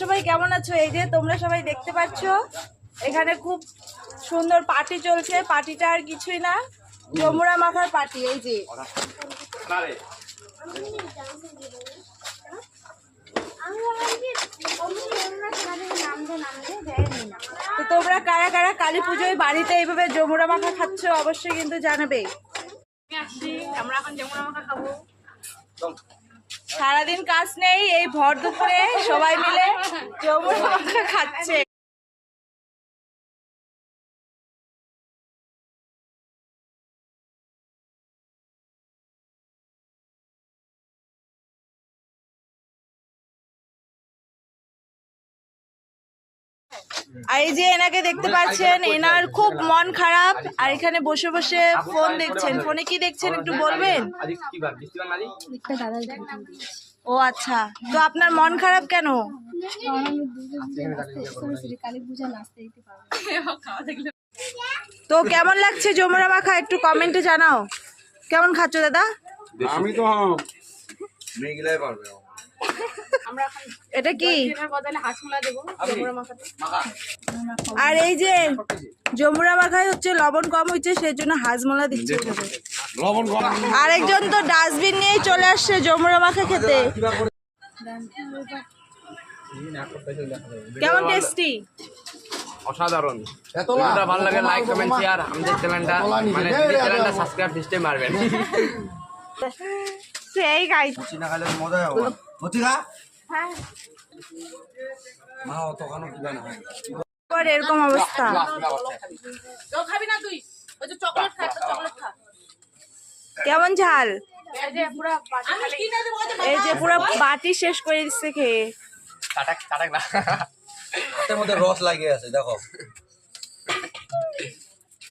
সবাই কেমন আছো? এই যে তোমরা সবাই দেখতে পাচ্ছ, এখানে খুব সুন্দর পার্টি চলছে। পার্টিটা আর কিছুই না, যমুনা মাখার পার্টি, এই যে। তোমরা কারা কারা কালী পুজোয় বাড়িতে এইভাবে যমুনা মাখা খাচ্ছ, অবশ্যই কিন্তু জানাবে। আমরা এখন যেমন আমাকে খাব। সারাদিন কাজ নেই এই ভর দুপুরে সবাই মিলে খাচ্ছে। আর এই যে এনাকে দেখতে পাচ্ছেন এনার খুব মন খারাপ আর এখানে বসে বসে ফোন দেখছেন। ফোনে কি দেখছেন একটু বলবেন? ও আচ্ছা তো আপনার মন খারাপ কেন? তো কেমন লাগছে যমুনা মাখা একটু কমেন্টে জানাও। কেমন খাচ্ছ দাদা? আমি তো মেঘলাই পারবে আমরা এখন এটা কি এর বদলে হাঁসমুলা দেবো যেমন মাখাতে আর এই যে যমুনা মাখায় হচ্ছে লবণ কম হচ্ছে সেই জন্য হাজমোলা দিচ্ছে লবণ কম আরেকজন তো ডাস্টবিন নিয়ে চলে আসছে যমুনা মাখা খেতে কেমন টেস্টি অসাধারণ ভিডিওটা ভালো লাগে লাইক কমেন্ট শেয়ার আমাদের চ্যানেলটা মানে চ্যানেলটা সাবস্ক্রাইব নিশ্চয়ই মারবেন সেই গাই চিনা খাইলে তো হবে মা অত কানো কিবা না পর এরকম অবস্থা। খাবি না তুই? ওই যে চকলেট খা চকলেট খা। কেমন ঝাল? এই যে পুরো এই যে বাটি। শেষ করে দিচ্ছে খেয়ে। কাটাক কাটাক না। হাতের মধ্যে রস লাগিয়ে আছে দেখো।